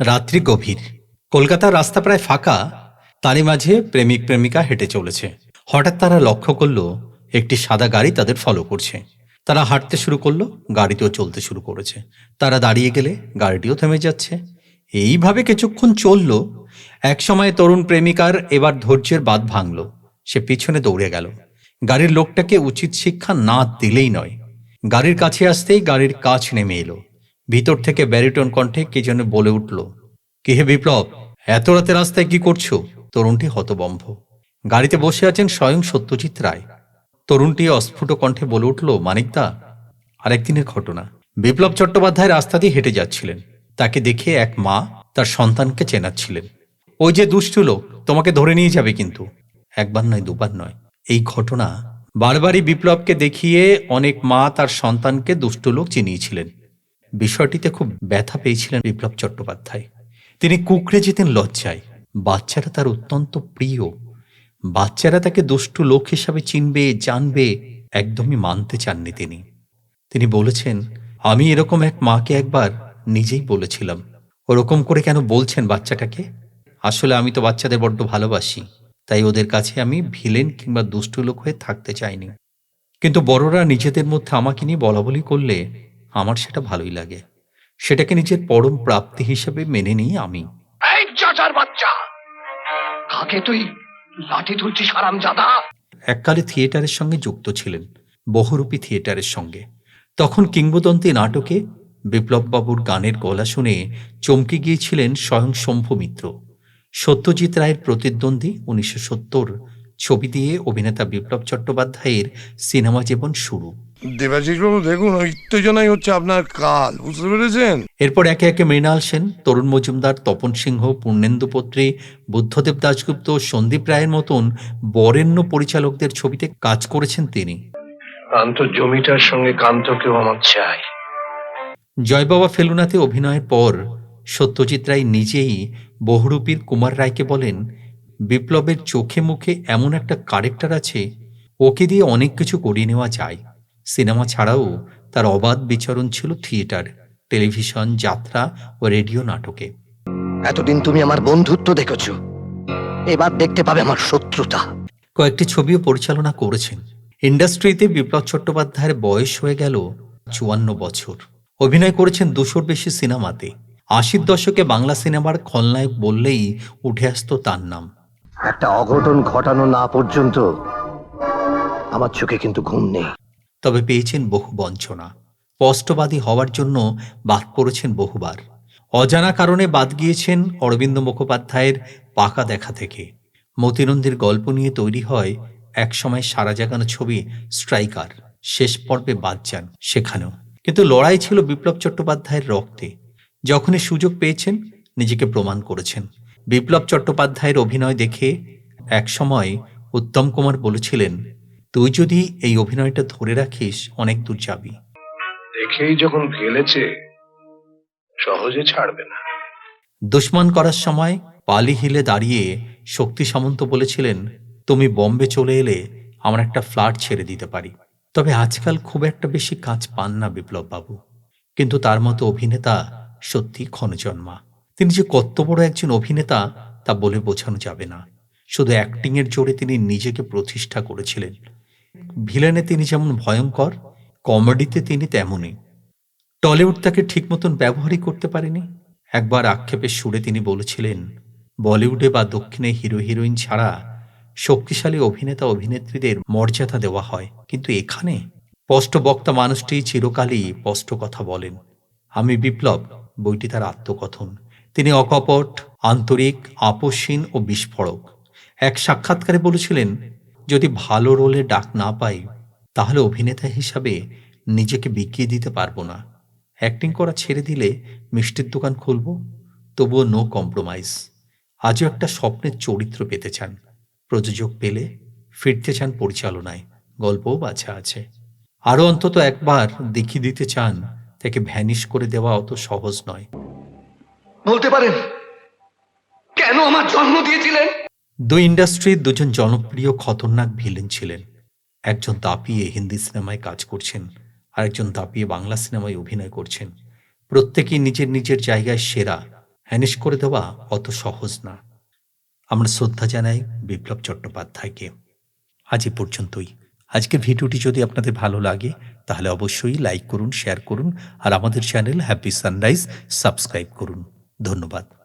রাত্রি গভীর। কলকাতার রাস্তা প্রায় ফাঁকা, তারই মাঝে প্রেমিক প্রেমিকা হেঁটে চলেছে। হঠাৎ তারা লক্ষ্য করল, একটি সাদা গাড়ি তাদের ফলো করছে। তারা হাঁটতে শুরু করল, গাড়িটিও চলতে শুরু করেছে। তারা দাঁড়িয়ে গেলে গাড়িটিও থেমে যাচ্ছে। এইভাবে কিছুক্ষণ চলল। এক সময় তরুণ প্রেমিকার এবার ধৈর্যের বাদ ভাঙল। সে পিছনে দৌড়ে গেল। গাড়ির লোকটাকে উচিত শিক্ষা না দিলেই নয়। গাড়ির কাছে আসতেই গাড়ির কাছ নেমে এলো। ভিতর থেকে ব্যারিটন কণ্ঠে কে যেন বলে উঠল, কি হে বিপ্লব, এত রাতে রাস্তায় কি করছ? তরুণটি হতবম্ভ। গাড়িতে বসে আছেন স্বয়ং সত্যজিৎ রায়। তরুণটি অস্ফুট কণ্ঠে বলে উঠল, মানিকদা, আরেকদিনের ঘটনা। বিপ্লব চট্টোপাধ্যায় রাস্তা দিয়ে হেঁটে যাচ্ছিলেন। তাকে দেখে এক মা তার সন্তানকে চেনাচ্ছিলেন। ওই যে দুষ্টু লোক, তোমাকে ধরে নিয়ে যাবে কিন্তু। একবার নয়, দুবার নয়, এই ঘটনা বারবারই বিপ্লবকে দেখিয়ে অনেক মা তার সন্তানকে দুষ্টু লোক চিনিয়েছিলেন। বিষয়টিতে খুব ব্যথা পেয়েছিলেন বিপ্লব চট্টোপাধ্যায়। তিনি কুকড়ে যেতেন লজ্জায়। বাচ্চারা তার অত্যন্ত প্রিয়। বাচ্চারা তাকে দুষ্টু লোক হিসাবে চিনবে, জানবে, একদমই মানতে চাননি তিনি। তিনি বলেছেন, আমি এরকম এক মাকে একবার নিজেই বলেছিলাম। ওরকম করে কেন বলছেন বাচ্চাটাকে? আসলে আমি তো বাচ্চাদের বড্ড ভালোবাসি। তাই ওদের কাছে আমি ভিলেন কিংবা দুষ্টু লোক হয়ে থাকতে চাইনি। কিন্তু বড়রা নিজেদের মধ্যে আমাকে নিয়ে বলা বলি করলে আমার সেটা ভালোই লাগে। সেটাকে নিজের পরম প্রাপ্তি হিসেবে মেনে নিই আমি। বাচ্চা! কাকে তুই লাঠি তুলছিস এককালে থিয়েটারের সঙ্গে যুক্ত ছিলেন বহুরূপী থিয়েটারের সঙ্গে। তখন কিংবদন্তি নাটকে বিপ্লববাবুর গানের গলা শুনে চমকে গিয়েছিলেন স্বয়ং শম্ভু মিত্র। সত্যজিৎ রায়ের প্রতিদ্বন্দ্বী উনিশশো সত্তর ছবি দিয়ে অভিনেতা বিপ্লব চট্টোপাধ্যায়ের সিনেমা জীবন শুরু। দেবাশিসবাবু দেখুন উত্তেজনাই হচ্ছে আপনার কাল বুঝতে পেরেছেন? এরপর একে একে মৃণাল সেন তরুণ মজুমদার তপন সিংহ পূর্ণেন্দু পত্রী বুদ্ধদেব দাশগুপ্ত সন্দীপ রায়ের মতন বরেণ্য পরিচালকদের ছবিতে কাজ করেছেন তিনি। কান্ত জমিটার সঙ্গে কান্তকেও আমার চাই। জয়বাবা ফেলুনাতে অভিনয়ের পর সত্যজিৎ রায় নিজেই বহুরূপীর কুমার রায়কে বলেন বিপ্লবের চোখে মুখে এমন একটা কারেক্টার আছে ওকে দিয়ে অনেক কিছু করিয়ে নেওয়া যায়। সিনেমা ছাড়াও তার অবাধ বিচরণ ছিল থিয়েটার টেলিভিশন যাত্রা ও রেডিও নাটকে। এতদিন তুমি আমার বন্ধুত্ব দেখেছ। এবার দেখতে পাবে আমার শত্রুতা। কয়েকটি ছবিও পরিচালনা করেছেন। ইন্ডাস্ট্রিতে বিপ্লব চট্টোপাধ্যায়ের বয়স হয়ে গেল চুয়ান্ন বছর। অভিনয় করেছেন দুশোর বেশি সিনেমাতে। আশির দশকে বাংলা সিনেমার খলনায়ক বললেই উঠে আসতো তার নাম। একটা অঘটন ঘটানো না পর্যন্ত আমার চোখে কিন্তু ঘুম নেই। তবে পেয়েছেন বহু বঞ্চনা। স্পষ্টবাদী হওয়ার জন্য বাদ পড়েছেন বহুবার। অজানা কারণে বাদ গিয়েছেন অরবিন্দ মুখোপাধ্যায়ের পাকা দেখা থেকে। মতিনন্দীর গল্প নিয়ে তৈরি হয় একসময় সারা জাগানো ছবি স্ট্রাইকার। শেষ পর্বে বাদ যান সেখানেও। কিন্তু লড়াই ছিল বিপ্লব চট্টোপাধ্যায়ের রক্তে। যখনই সুযোগ পেয়েছেন নিজেকে প্রমাণ করেছেন। বিপ্লব চট্টোপাধ্যায়ের অভিনয় দেখে একসময় উত্তম কুমার বলেছিলেন তুই যদি এই অভিনয়টা ধরে রাখিস অনেক দূর যাবি। দেখেই যখন ফেলেছে সহজে ছাড়বে না। দুশ্মন করার সময় পালি হিলে দাঁড়িয়ে শক্তি সামন্ত বলেছিলেন তুমি বম্বে চলে এলে আমার একটা ফ্ল্যাট ছেড়ে দিতে পারি। তবে আজকাল খুব একটা বেশি কাজ পান না বিপ্লব বাবু কিন্তু তার মতো অভিনেতা সত্যি ক্ষণজন্মা। তিনি যে কত বড় একজন অভিনেতা, তা বলে বোঝানো যাবে না। শুধু অ্যাক্টিংয়ের জোরে তিনি নিজেকে প্রতিষ্ঠা করেছিলেন। ভিলেনে তিনি যেমন ভয়ঙ্কর, কমেডিতে তিনি তেমনই। টলিউড তাকে ঠিক মতন ব্যবহারই করতে পারেনি। একবার আক্ষেপের সুরে তিনি বলেছিলেন, বলিউডে বা দক্ষিণে হিরো হিরোইন ছাড়া শক্তিশালী অভিনেতা, অভিনেত্রীদের মর্যাদা দেওয়া হয়। কিন্তু এখানে? স্পষ্ট বক্তা মানুষটি চিরকালই স্পষ্ট কথা বলেন, আমি বিপ্লব বইটি তার আত্মকথন। তিনি অকপট, আন্তরিক আপসীন ও বিস্ফোরক। এক সাক্ষাৎকারে বলেছিলেন, যদি ভালো রোলে ডাক না পাই, তাহলে অভিনেতা হিসাবে নিজেকে বিকিয়ে দিতে পারব না। অ্যাক্টিং করা ছেড়ে দিলে মিষ্টির দোকান খুলব, তবুও নো কম্প্রোমাইজ। আজও একটা স্বপ্নের চরিত্র পেতে চান। প্রযোজক পেলে ফিরতে চান পরিচালনায়। গল্পও বাছা আছে। আরও অন্তত একবার দেখিয়ে দিতে চান তাকে ভ্যানিশ করে দেওয়া অত সহজ নয়। বলতে পারেন কেন আমার জন্ম দিয়েছিলেন? দুই ইন্ডাস্ট্রির দুজন জনপ্রিয় খতরনাক ভিলেন ছিলেন। একজন তাপিয়ে হিন্দি সিনেমায় কাজ করছেন আর একজন দাপিয়ে বাংলা সিনেমায় অভিনয় করছেন। প্রত্যেকেই নিজের নিজের জায়গায় সেরা হ্যানিশ করে দেওয়া অত সহজ না। আমরা শ্রদ্ধা জানাই বিপ্লব চট্টোপাধ্যায়কে। আজ এ পর্যন্তই। আজকের ভিডিওটি যদি আপনাদের ভালো লাগে, তাহলে অবশ্যই লাইক করুন শেয়ার করুন, আর আমাদের চ্যানেল হ্যাপি সানরাইজ সাবস্ক্রাইব করুন। ধন্যবাদ।